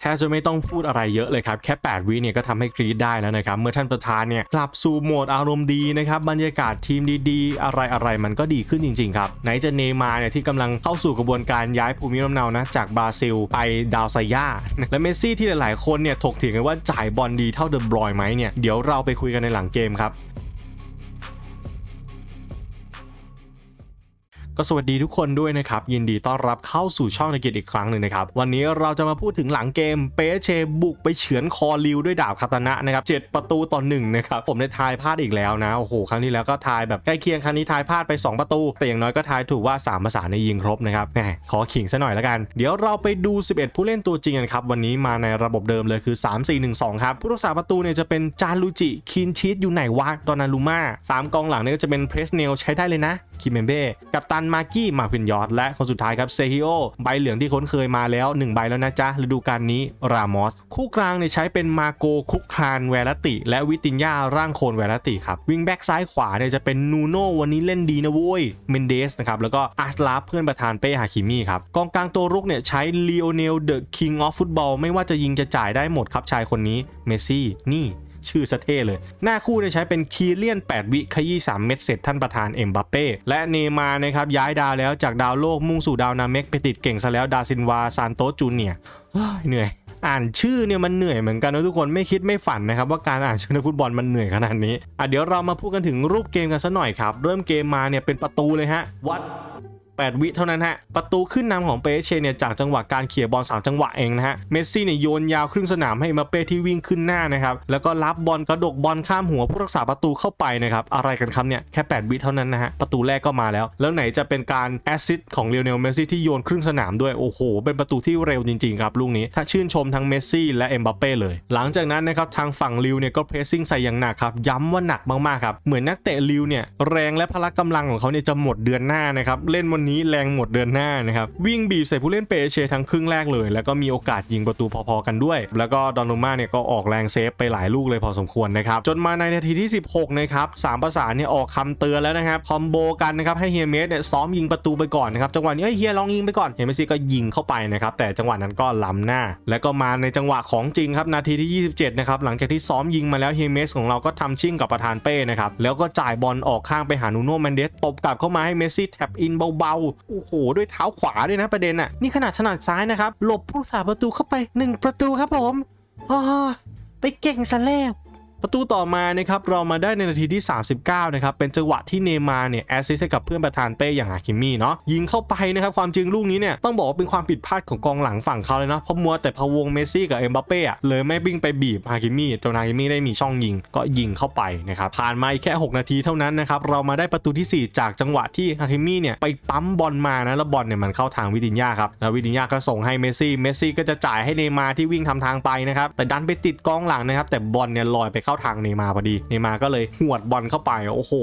แทบจะไม่ต้องพูดอะไรเยอะเลยครับ แค่ 8 วิเนี่ยก็ทำให้กรีดได้แล้วนะครับ เมื่อท่านประธานเนี่ยกลับสู่โหมดอารมณ์ดีนะครับ บรรยากาศทีมดีๆ อะไรอะไรมันก็ดีขึ้นจริง ๆ ครับ ไหนจะเนมาร์เนี่ยที่กำลังเข้าสู่กระบวนการย้ายภูมิลำเนานะ จากบราซิลไปดาวไซย่า และเมสซี่ที่หลายๆ คนเนี่ยถกเถียงกันว่าจ่ายบอลดีเท่าเดอบรอยไหมเนี่ยเดี๋ยวเราไปคุยกันในหลังเกมครับ ก็สวัสดีทุกคนด้วยนะครับ ยินดีต้อนรับเข้าสู่ช่องในเกียรติอีกครั้งหนึ่งนะครับ วันนี้เราจะมาพูดถึงหลังเกมเปเชบุกไปเฉือนคอริวด้วยดาบคาตานะนะครับเจ็ดประตูต่อหนึ่งนะครับผมได้ทายพลาดอีกแล้วนะโอ้โหครั้งที่แล้วก็ทายแบบใกล้เคียงครั้งนี้ทายพลาดไป 2 ประตู แต่อย่างน้อยก็ทายถูกว่า 3 ภาษาในยิงครบนะครับแหมขอขิงซะหน่อยละกัน เดี๋ยวเราไปดู 11 ผู้เล่นตัวจริงกันครับวันนี้มาในระบบเดิมเลยคือ 3-4-1-2 ครับผู้รักษาประตูเนี่ยจะเป็นจานลูจิคินชีตอยู่ไหนวะดอนาลูมาสามกองหลังเนี่ยก็จะเป็นเพรสเนลใช้ได้เลยนะคิมเมเบ้กับตันมากี้มาพินยอดและคนสุดท้ายครับเซฮิโอใบเหลืองที่ค้นเคยมาแล้ว 1 ใบแล้วนะจ๊ะฤดูกาลนี้รามอส คู่กลางเนี่ยใช้เป็นมาโกคุกคานแวรติ และวิตินยาร่างโคนแวรติครับวิงแบ็กซ้ายขวาเนี่ยจะเป็นนูโนวันนี้เล่นดีนะเว้ยเมนเดสนะครับแล้วก็อาร์สลาฟเพื่อนประธานเป้ฮาคิมิครับกองกลางตัวรุกเนี่ยใช้ลีโอเนลเดอะคิงออฟฟุตบอลไม่ว่าจะยิงจะจ่ายได้หมดครับชายคนนี้เมซี่นี่ ชื่อสะเท่เลย หน้าคู่เนี่ยใช้เป็นคีเลียน 8 วิขยี้3เม็ดเสร็จท่านประธานเอ็มบัปเป้และเนมานะครับย้ายดาวแล้วจากดาวโลกมุ่งสู่ดาวนาเมกไปติดเก่งซะแล้วดาซินวาซานโตจูเนียเหนื่อยอ่านชื่อเนี่ยมันเหนื่อยเหมือนกันนะทุกคนไม่คิดไม่ฝันนะครับว่าการอ่านชื่อในฟุตบอลมันเหนื่อยขนาดนี้อะเดี๋ยวเรามาพูดกันถึงรูปเกมกันสัหน่อยครับ เริ่มเกมมาเนี่ยเป็นประตูเลยฮะวัด 8 วิเท่านั้นฮะ ประตูขึ้นนำของเปเชเนี่ยจากจังหวะการเขี่ยบอล3จังหวะเองนะฮะ เมสซี่เนี่ยโยนยาวครึ่งสนามให้มบัปเป้ที่วิ่งขึ้นหน้านะครับ แล้วก็รับบอลกระดกบอลข้ามหัวผู้รักษาประตูเข้าไปนะครับ อะไรกันครับเนี่ยแค่ 8 วิเท่านั้นนะฮะ ประตูแรกก็มาแล้ว แล้วไหนจะเป็นการแอสซิสต์ของเลโอเนลเมสซี่ที่โยนครึ่งสนามด้วย โอ้โห เป็นประตูที่เร็วจริงๆครับลูกนี้ ถ้าชื่นชมทั้งเมสซี่และเอ็มบัปเป้เลย หลังจากนั้นนะครับทางฝั่งลิวเนี่ยก็เพรสซิ่งใส่อย่างหนักครับ ย้ำว่าหนักมากๆครับ เหมือนนักเตะลิวเนี่ยแรงและพละกำลังของเขาเนี่ยจะหมดเดือนหน้านะครับ เล่นวันนี้แรงหมดเดือนหน้านะครับ วิ่งบีบใส่ผู้เล่นเปเชทั้งครึ่งแรกเลย แล้วก็มีโอกาสยิงประตูพอๆกันด้วย แล้วก็ดอนนูม่าเนี่ยก็ออกแรงเซฟไปหลายลูกเลยพอสมควรนะครับจนมาในนาทีที่ 16นะครับสามประสานเนี่ยออกคำเตือนแล้วนะครับคอมโบกันนะครับให้เฮียเมสเนี่ยซ้อมยิงประตูไปก่อนนะครับจังหวะนี้เฮียลองยิงไปก่อนเฮียเมสซี่ก็ยิงเข้าไปนะครับแต่จังหวะนั้นก็ล้ำหน้า แล้วก็มาในจังหวะของจริงครับนาทีที่ 27นะครับหลังจากที่ซ้อมยิงมาแล้วเฮียเมสของเราก็ทำชิ่งกับประธานเป้นะครับแล้วก็จ่ายบอลออกข้างไปหานูโน่แมนเดสตบกลับเข้ามาให้เมสซี่แท็บอินเบาโอ้โหด้วยเท้าขวาด้วยนะประเด็นอะนี่ขนาดถนัดซ้ายนะครับหลบผู้สาประตูเข้าไป 1 ประตูครับผมอ๋อไปเก่งซะแล้ว ประตูต่อมานะครับเรามาได้ในนาทีที่ 39 นะครับ เป็นจังหวะที่เนมาร์เนี่ยแอสซิสต์ให้กับเพื่อนประธานเป้อย่างฮาคิมี่เนาะยิงเข้าไปนะครับ ความจริงลูกนี้เนี่ยต้องบอกว่าเป็นความผิดพลาดของกองหลังฝั่งเขาเลยเนาะเพราะมัวแต่พะวงเมสซี่กับเอ็มบัปเป้อะเลยไม่วิ่งไปบีบฮาคิมี่จนฮาคิมี่ได้มีช่องยิงก็ยิงเข้าไปนะครับผ่านมาอีกแค่ 6 นาทีเท่านั้นนะครับเรามาได้ประตูทีสี่4 จากจังหวะที่ฮาคิมี่เนี่ยไปปั๊มบอลมานะแล้วบอลเนี่ยมันเข้าทางวิตินยาครับแล้ววิตินยาก็ส่งให้เมสซี่เมสซี่ก็จะจ่ายให้เนมาที่วิ่งทำทางไปนะครับแต่ดันไปติดกองหลังนะครับแต่บอลเนี่ยลอยไปเข้าทางเนย์มาพอดี เนย์มาก็เลยหวดบอลเข้าไป โอ้โห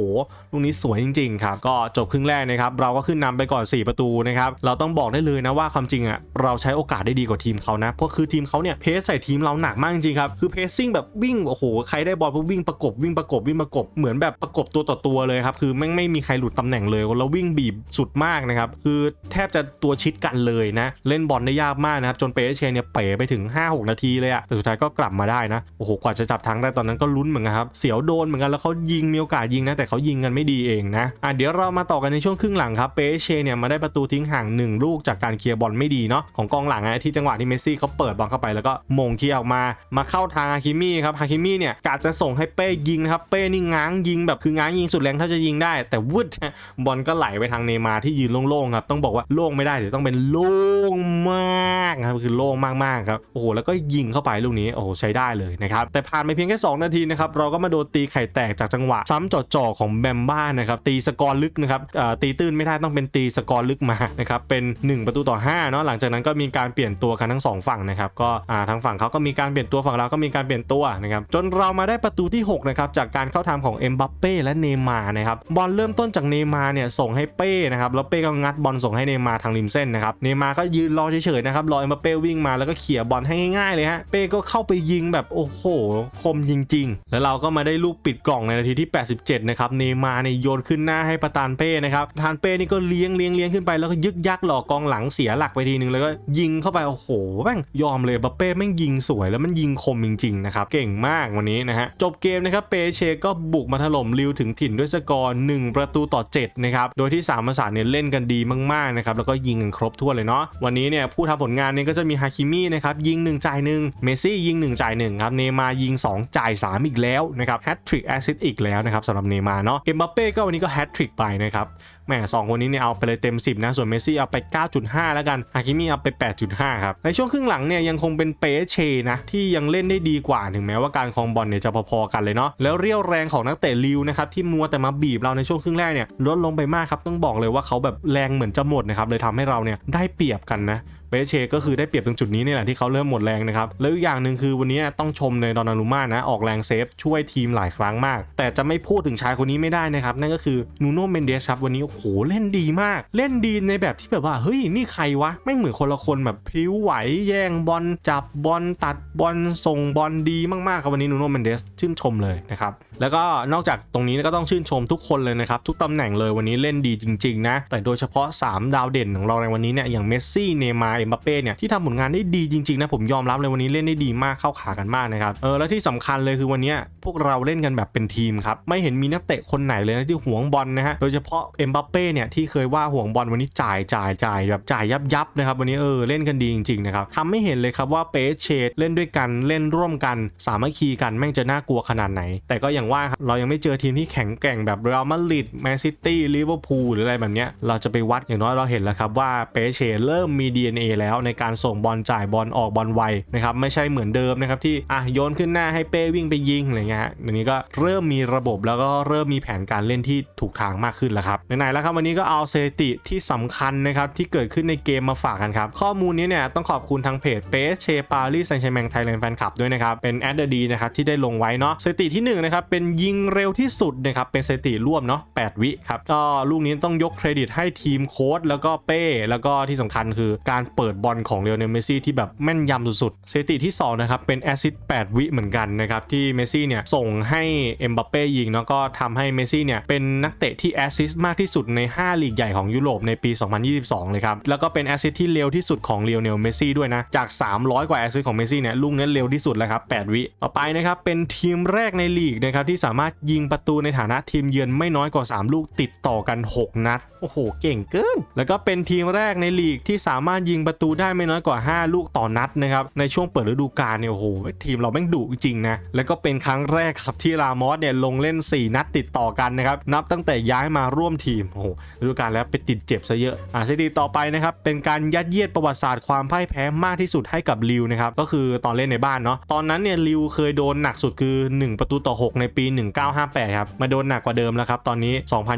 ลูกนี้สวยจริง ๆ ครับ ก็จบครึ่งแรกนะครับ เราก็ขึ้นนำไปก่อน 4 ประตูนะครับ เราต้องบอกได้เลยนะว่าความจริงอะ เราใช้โอกาสได้ดีกว่าทีมเขานะ เพราะคือทีมเขาเนี่ยเพสใส่ทีมเราหนักมากจริงๆครับ คือเพสซิ่งแบบวิ่ง โอ้โห ใครได้บอลปุ๊บวิ่งประกบวิ่งประกบวิ่งประกบ เหมือนแบบประกบตัวต่อตัวเลยครับ คือแม่งไม่มีใครหลุดตำแหน่งเลยแล้ววิ่งบีบสุดมากนะครับ คือแทบจะตัวชิดกันเลยนะ เล่นบอลได้ยากมากนะครับ จนเปเชเนี่ยเป๋ไปถึง5-6นาทีเลยอะแต่สุดท้ายก็กลับมาได้นะ โอ้โห กว่าจะจับทางได้ตอนนั้นก็ลุ้นเหมือนกันครับ เสียวโดนเหมือนกันแล้วเขายิงมีโอกาสยิงนะ แต่เขายิงกันไม่ดีเองนะอะเดี๋ยวเรามาต่อกันในช่วงครึ่งหลังครับเปเชเนี่ยมาได้ประตูทิ้งห่างหนึ่งลูกจากการเคลียร์บอลไม่ดีเนาะของกองหลังอะที่จังหวะที่เมสซี่เขาเปิดบอลเข้าไปแล้วก็มงเคลียร์ออกมามาเข้าทางฮาคิมี่ครับฮาคิมี่เนี่ยกาจะส่งให้เป้ยิงนะครับเป้นี่ง้างยิงแบบคือง้างยิงสุดแรงเท่าจะยิงได้ แต่วุดบอลก็ไหลไปทางเนยมาที่ยืนโล่งๆครับต้องบอกว่าโล่งไม่ได้เดี๋ยวต้องเป็นโล่งมากครับคือโล่งมากๆครับโอ้โหแล้วก็ยิงเข้าไปลูกนี้โอ้โหใช้ได้เลยนะครับแต่ผ่านไปเพียงแค่2นาทีนะครับเราก็มาโดนตีไข่แตกจากจังหวะ ซ้ำจ่อๆของแบมบ้านะครับตีสกอร์ลึกนะครับตีตื้นไม่ได้ต้องเป็นตีสกอร์ลึกมานะครับเป็น 1 ประตูต่อ5เนาะหลังจากนั้นก็มีการเปลี่ยนตัวกันทั้งสองฝั่งนะครับก็ทางฝั่งเขาก็มีการเปลี่ยนตัวฝั่งเราก็มีการเปลี่ยนตัวนะครับจนเรามาได้ประตูที่6นะครับจากการเข้าทำของเอ็มบัปเป้และเนมานะครับบอลเริ่มต้นจากเนมาเนี่ยส่งให้เป้นะครับแล้วเป้ก็งัดบอลส่งให้เนมาทางริมเส้นนะครับเนมาก็ยืนรอเฉยๆนะครับรอเอ็มบัปเป้วิ่งมาแล้วก็เขี่ยบอลให้ง่ายๆเลยฮะเป้ก็เข้าไปยิงแบบโอ้โหคมจริงๆแล้วเราก็มาได้ลูกปิดกล่องในนาทีที่ 87 นะครับ เนย์มาร์เนี่ยโยนขึ้นหน้าให้ประธานเป้นะครับประธานเป้นี่ก็เลี้ยงเลี้ยงเลี้ยงขึ้นไปแล้วก็ยึกยักหลอกกองหลังเสียหลักไปทีนึงแล้วก็ยิงเข้าไปโอ้โหแม่งยอมเลยบัปเป้แม่งยิงสวยแล้วมันยิงคมจริงๆนะครับเก่งมากวันนี้นะฮะจบเกมนะครับเปเชก็บุกมาถล่มลิวถึงถิ่นด้วยสกอร์1ประตูต่อ 7 นะครับโดยที่3ประสานเนี่ยเล่นกันดีมากๆนะครับแล้วก็ยิงกันครบถ้วนเลยเนาะวันนี้เนี่ยผู้ทำผลงานเนี่ยก็จะมีฮาคิมินะครับยิง1จ่าย1เมซี่ยิง1จ่าย1ครับเนมายิง 2 จ่าย3 อีกแล้วนะครับแฮตทริกแอซิสอีกแล้วนะครับสำหรับเนมาเนาะเอ็มบัปเป้ก็วันนี้ก็แฮตทริกไปนะครับแหมสองคนนี้เนี่ยเอาไปเลยเต็ม 10 นะ ส่วนเมสซี่เอาไป 9.5 แล้วกันฮาคิมิเอาไป 8.5 ครับ ในช่วงครึ่งหลังเนี่ยยังคงเป็นเปเชนะที่ยังเล่นได้ดีกว่าถึงแม้ว่าการคองบอลเนี่ยจะพอๆกันเลยเนาะแล้วเรียวแรงของนักเตะลิวนะครับที่มัวแต่มาบีบเราในช่วงครึ่งแรกเนี่ยลดลงไปมากครับต้องบอกเลยว่าเขาแบบแรงเหมือนจะหมดนะครับเลยทำให้เราเนี่ยได้เปรียบกันนะ เปเชก็คือได้เปรียบตรงจุดนี้นี่แหละที่เขาเริ่มหมดแรงนะครับ แล้วอีกอย่างหนึ่งคือวันนี้ต้องชมในดอนนารุม่านะ ออกแรงเซฟช่วยทีมหลายครั้งมาก แต่จะไม่พูดถึงชายคนนี้ไม่ได้นะครับ นั่นก็คือนูโน่เมนเดสครับวันนี้โอ้โหเล่นดีมาก เล่นดีในแบบที่แบบว่าเฮ้ยนี่ใครวะไม่เหมือนคนละคนแบบพริ้วไหวแย่งบอลจับบอลตัดบอลส่งบอลดีมากๆครับวันนี้นูโน่เมนเดสชื่นชมเลยนะครับแล้วก็นอกจากตรงนี้ก็ต้องชื่นชมทุกคนเลยนะครับทุกตำแหน่งเลยวันนี้เล่นดีจริง ๆ นะ แต่โดยเฉพาะ 3 ดาวเด่นของเราในวันนี้เนี่ยอย่างเมสซี่เนย์มาร์เอมบัปเป้เนี่ยที่ทำผลงานได้ดีจริงๆนะผมยอมรับเลยวันนี้เล่นได้ดีมากเข้าขากันมากนะครับเออแล้วที่สำคัญเลยคือวันนี้พวกเราเล่นกันแบบเป็นทีมครับไม่เห็นมีนักเตะคนไหนเลยนะที่หวงบอลนะฮะโดยเฉพาะเอ็มบัปเป้เนี่ยที่เคยว่าห่วงบอลวันนี้จ่ายจ่ายจ่ายแบบจ่ายยับยับนะครับวันนี้เออเล่นกันดีจริงๆนะครับทำให้เห็นเลยครับว่าเปเชดเล่นด้วยกันเล่นร่วมกันสามัคคีกันแม่งจะน่ากลัวขนาดไหน แต่ก็อย่างว่าครับเรายังไม่เจอทีมที่แข็งแกร่งแบบเรอัลมาดริดแมนซิตี้ลิเวอร์พูลหรืออะไรแบบเนี้ยเราจะไปวัดอย่างน้อยเราเห็นแล้วครับว่าเปเชเริ่มมี DNA แล้วในการส่งบอลจ่ายบอลออกบอลไวนะครับไม่ใช่เหมือนเดิมนะครับที่อะโยนขึ้นหน้าให้เป้วิ่งไปยิงอะไรเงี้ยฮะวันนี้ก็เริ่มมีระบบแล้วก็เริ่มมีแผนการเล่นที่ถูกทางมากขึ้นแล้วครับไหนๆแล้วครับวันนี้ก็เอาสถิติที่สำคัญนะครับที่เกิดขึ้นในเกมมาฝากกันครับข้อมูลนี้เนี่ยต้องขอบคุณทางเพจเปเชปารีสแซงแชแมงไทยแลนด์แฟนคลับด้วยนะครับเป็นแอดเดอร์ดีนะครับที่ได้ลงไว้เนาะสถิติที่หนึ่งนะครับเป็นยิงเร็วที่สุดนะครับเป็นสถิติร่วมเนาะ8วิครับก็ลูกนี้ต้องยกเครดิตให้ทีมโค้ดแล้วก็เป้แล้วก็ที่สำคัญคือการเปิดบอลของเลโอเนลเมซี่ที่แบบแม่นยำสุดๆสถิติที่2นะครับเป็นแอซิส8วิเหมือนกันนะครับที่เมซี่เนี่ยส่งให้เอ็มบัปเป้ยิงแล้วก็ทำให้เมซี่เนี่ยเป็นนักเตะที่แอซิสมากที่สุดใน 5 ลีกใหญ่ของยุโรปในปี 2022 เลยครับแล้วก็เป็นแอซิสที่เร็วที่สุดของเลโอเนลเมซี่ด้วยนะจาก 300 กว่าแอซิสของเมซี่เนี่ยลูกนี้เร็วที่สุดแล้วครับ8วิต่อไปนะครับเป็นทีมแรกในลีกนะครับที่สามารถยิงประตูในฐานะทีมเยือนไม่น้อยกว่า 3 ลูกติดต่อกัน 6 นัดโอ้โห เก่งเกิน แล้วก็เป็นทีมแรกในลีกที่สามารถยิงประตูได้ไม่น้อยกว่า 5 ลูกต่อนัดนะครับในช่วงเปิดฤดูกาลเนี่ยโอ้โหทีมเราแม่งดุจริงนะแล้วก็เป็นครั้งแรกครับที่รามอสเนี่ยลงเล่น 4 นัดติดต่อกันนะครับนับตั้งแต่ย้ายมาร่วมทีมโอ้โหฤดูกาลแล้วไปติดเจ็บซะเยอะอ่าสถิติต่อไปนะครับเป็นการยัดเยียดประวัติศาสตร์ความพ่ายแพ้มากที่สุดให้กับลิวนะครับก็คือตอนเล่นในบ้านเนาะตอนนั้นเนี่ยลิวเคยโดนหนักสุดคือ 1 ประตูต่อ 6 ในปี 1958ครับมาโดนหนักกว่าเดิมแล้วครับตอนนี้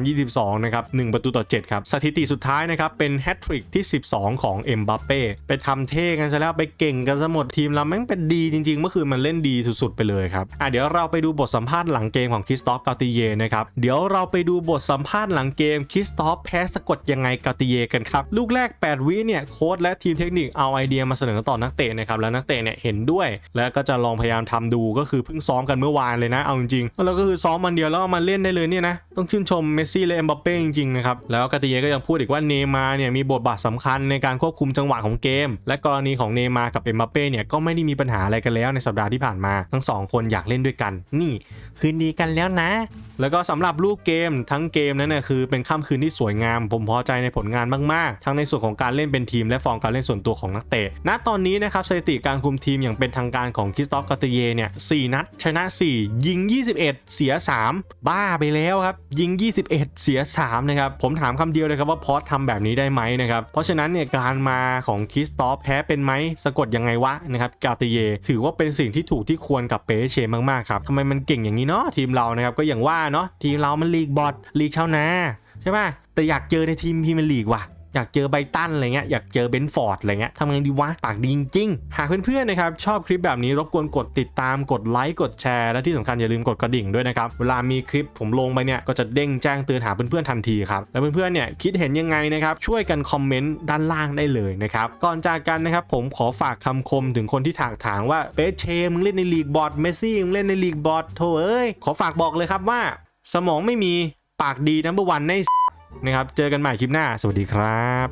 2022 นะครับ1ประตูต่อ7ครับสถิติสุดท้ายนะครับเป็นแฮตทริกที่ 12 ของเอ็มบัปเป้ไปทำเท่กันซะแล้วไปเก่งกันซะหมดทีมเราแม่งเป็นดีจริงๆ เมื่อคืนมันเล่นดีสุดๆไปเลยครับอะเดี๋ยวเราไปดูบทสัมภาษณ์หลังเกมของคริสตอฟกาติเยนะครับเดี๋ยวเราไปดูบทสัมภาษณ์หลังเกมคริสตอฟแพ้สะกดยังไงกาติเยกันครับลูกแรก 8 วิเนี่ยโค้ชและทีมเทคนิคเอาไอเดียมาเสนอต่อนักเตะนะครับแล้วนักเตะเนี่ยเห็นด้วย แล้วก็จะลองพยายามทำดูก็คือเพิ่งซ้อมกันเมื่อวานเลยนะเอาจริงๆแล้วก็คือซ้อมมันเดียวแล้วเอามาเล่นได้เลยเนี่ยนะต้องชื่นชมเมสซี่และเอ็มบัปเป้จริงๆนะครับแล้วกาติเยก็ยังพูดอีกว่าเนมาร์เนี่ยมีบทบาทสำคัญในการควบคุมจังหวะของเกม และกรณีของเนย์มากับเอ็มบัปเป้เนี่ยก็ไม่ได้มีปัญหาอะไรกันแล้วในสัปดาห์ที่ผ่านมา ทั้งสองคนอยากเล่นด้วยกัน นี่คืนดีกันแล้วนะ แล้วก็สำหรับรูปเกมทั้งเกมนั้นเนี่ยคือเป็นค่ำคืนที่สวยงาม ผมพอใจในผลงานมากๆ ทั้งในส่วนของการเล่นเป็นทีมและฟอร์มการเล่นส่วนตัวของนักเตะ ณ ตอนนี้นะครับสถิติการคุมทีมอย่างเป็นทางการของคริสตอฟกาเตเยเนี่ย4นัดชนะ 4 ยิง 21 เสีย 3 บ้าไปแล้วครับ ยิง 21 เสีย3นะครับผมถามคำเดียวเลยครับว่าพอสทำแบบนี้ได้ไหมนะครับเพราะฉะนั้นเนี่ยการมาของคริสตอฟแพ้เป็นไหมสะกดยังไงวะนะครับกาเตเยถือว่าเป็นสิ่งที่ถูกที่ควรกับเปเชมากๆครับทำไมมันเก่งอย่างนี้เนาะทีมเรานะครับก็อย่างว่าเนาะทีมเรามันลีกบอทลีกชาวนาใช่ป่ะแต่อยากเจอในทีมพรีเมียร์ลีกว่ะ อยากเจอไบตันอะไรเงี้ยอยากเจอเบนฟอร์ดอะไรเงี้ยทำไงดีวะปากดีจริงๆหากเพื่อนๆนะครับชอบคลิปแบบนี้รบกวนกดติดตามกดไลค์กดแชร์และที่สำคัญอย่าลืมกดกระดิ่งด้วยนะครับเวลามีคลิปผมลงไปเนี่ยก็จะเด้งแจ้งเตือนหาเพื่อนๆทันทีครับแล้วเพื่อนๆเนี่ยคิดเห็นยังไงนะครับช่วยกันคอมเมนต์ด้านล่างได้เลยนะครับก่อนจากกันนะครับผมขอฝากคำคมถึงคนที่ถากถางว่าเปเชมึงเล่นในลีกบอร์ดเมซี่มึงเล่นในลีกบอร์ดโถเอ้ยขอฝากบอกเลยครับว่า สมองไม่มีปากดีนัมเบอร์วันใน นะครับ เจอกันใหม่คลิปหน้า สวัสดีครับ